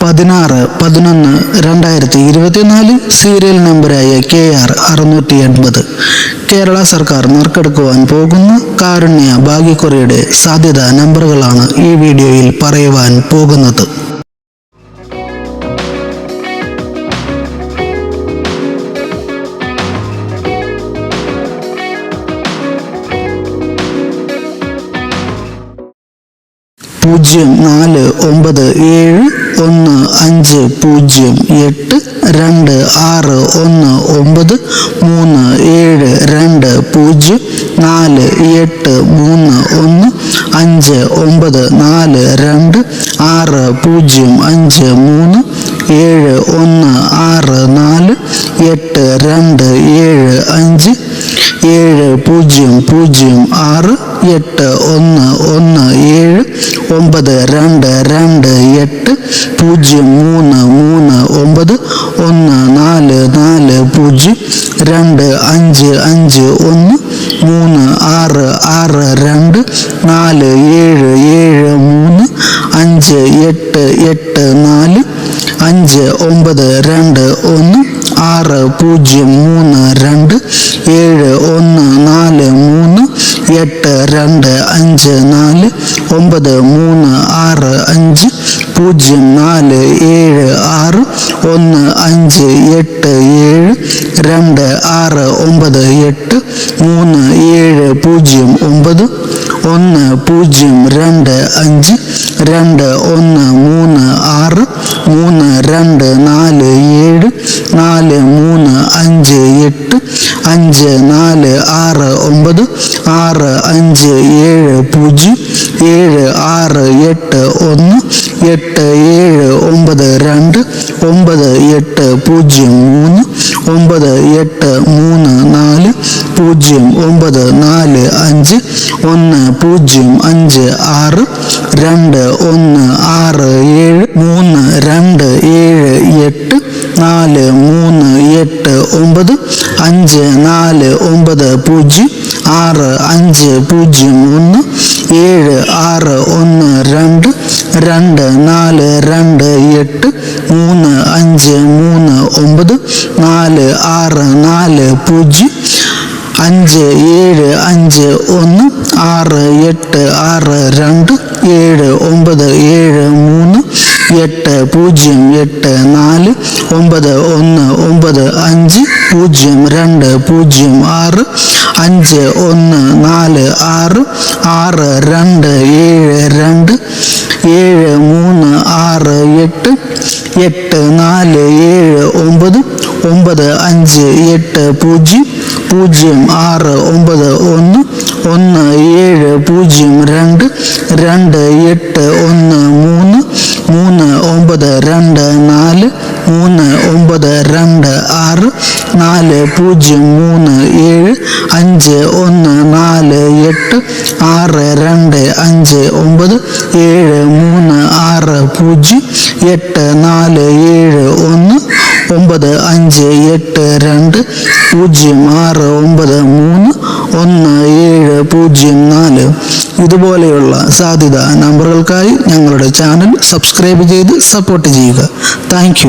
പതിനാറ് പതിനൊന്ന് രണ്ടായിരത്തി ഇരുപത്തിനാല് സീരിയൽ നമ്പറായ കെ ആർ അറുന്നൂറ്റി എൺപത് കേരള സർക്കാർ നറുക്കെടുക്കുവാൻ പോകുന്ന കാരുണ്യ ഭാഗ്യക്കുറിയുടെ സാധ്യത നമ്പറുകളാണ് ഈ വീഡിയോയിൽ പറയുവാൻ പോകുന്നത്. പൂജ്യം നാല് ഒമ്പത് ഏഴ് ഒന്ന് അഞ്ച് പൂജ്യം എട്ട് രണ്ട് ആറ് ഒന്ന് ഒമ്പത് മൂന്ന് ഏഴ് രണ്ട് പൂജ്യം നാല് എട്ട് മൂന്ന് ഒന്ന് അഞ്ച് ഒമ്പത് നാല് രണ്ട് ആറ് പൂജ്യം അഞ്ച് മൂന്ന് ഏഴ് ഒന്ന് ആറ് നാല് എട്ട് രണ്ട് ഏഴ് അഞ്ച് ഏഴ് പൂജ്യം പൂജ്യം ആറ് എട്ട് ഒന്ന് ഒന്ന് ഏഴ് ഒമ്പത് രണ്ട് രണ്ട് എട്ട് പൂജ്യം മൂന്ന് മൂന്ന് ഒമ്പത് ഒന്ന് നാല് നാല് പൂജ്യം രണ്ട് അഞ്ച് അഞ്ച് ഒന്ന് മൂന്ന് ആറ് ആറ് രണ്ട് നാല് ഏഴ് ഏഴ് മൂന്ന് അഞ്ച് എട്ട് എട്ട് നാല് അഞ്ച് ഒമ്പത് രണ്ട് ഒന്ന് ആറ് പൂജ്യം മൂന്ന് രണ്ട് ഏഴ് ഒന്ന് നാല് മൂന്ന് എട്ട് രണ്ട് അഞ്ച് നാല് ഒമ്പത് മൂന്ന് ആറ് അഞ്ച് പൂജ്യം നാല് ഏഴ് ആറ് ഒന്ന് അഞ്ച് എട്ട് ഏഴ് രണ്ട് ആറ് ഒമ്പത് എട്ട് മൂന്ന് ഏഴ് പൂജ്യം ഒമ്പത് ഒന്ന് പൂജ്യം രണ്ട് അഞ്ച് രണ്ട് ഒന്ന് മൂന്ന് ആറ് മൂന്ന് രണ്ട് നാല് ഏഴ് നാല് മൂന്ന് അഞ്ച് എട്ട് അഞ്ച് നാല് ആറ് ഒമ്പത് ആറ് അഞ്ച് ഏഴ് പൂജ്യം ഏഴ് ആറ് എട്ട് ഒന്ന് എട്ട് ഏഴ് ഒമ്പത് രണ്ട് ഒമ്പത് എട്ട് പൂജ്യം മൂന്ന് ഒമ്പത് എട്ട് മൂന്ന് നാല് പൂജ്യം ഒമ്പത് നാല് അഞ്ച് ഒന്ന് പൂജ്യം അഞ്ച് ആറ് രണ്ട് ഒന്ന് ആറ് ഏഴ് മൂന്ന് രണ്ട് ഏഴ് എട്ട് നാല് മൂന്ന് എട്ട് ഒമ്പത് അഞ്ച് നാല് ഒമ്പത് പൂജ്യം ആറ് അഞ്ച് പൂജ്യം ഒന്ന് ഏഴ് ആറ് ഒന്ന് രണ്ട് രണ്ട് നാല് രണ്ട് എട്ട് മൂന്ന് അഞ്ച് മൂന്ന് ഒമ്പത് നാല് ആറ് നാല് പൂജ്യം അഞ്ച് ഏഴ് അഞ്ച് ഒന്ന് ആറ് എട്ട് ആറ് രണ്ട് ഏഴ് ഒമ്പത് ഏഴ് മൂന്ന് എട്ട് പൂജ്യം എട്ട് നാല് ഒമ്പത് ഒന്ന് ഒമ്പത് അഞ്ച് പൂജ്യം രണ്ട് പൂജ്യം ആറ് അഞ്ച് ഒന്ന് നാല് ആറ് ആറ് രണ്ട് ഏഴ് രണ്ട് ഏഴ് മൂന്ന് ആറ് എട്ട് എട്ട് നാല് ഏഴ് ഒമ്പത് ഒമ്പത് അഞ്ച് എട്ട് പൂജ്യം പൂജ്യം ആറ് ഒമ്പത് ഒന്ന് ഒന്ന് ഏഴ് പൂജ്യം രണ്ട് രണ്ട് എട്ട് ഒന്ന് മൂന്ന് മൂന്ന് ഒമ്പത് രണ്ട് നാല് മൂന്ന് ഒമ്പത് രണ്ട് ആറ് നാല് പൂജ്യം മൂന്ന് ഏഴ് അഞ്ച് ഒന്ന് നാല് എട്ട് ആറ് രണ്ട് അഞ്ച് ഒമ്പത് ഏഴ് മൂന്ന് ആറ് പൂജ്യം എട്ട് നാല് ഏഴ് ഒന്ന് ഒമ്പത് അഞ്ച് എട്ട് രണ്ട് പൂജ്യം ആറ് ഒമ്പത് മൂന്ന് ഒന്ന് ഏഴ് പൂജ്യം നാല്. ഇതുപോലെയുള്ള സാധ്യത നമ്പറുകൾക്കായി ഞങ്ങളുടെ ചാനൽ സബ്സ്ക്രൈബ് ചെയ്ത് സപ്പോർട്ട് ചെയ്യുക. താങ്ക്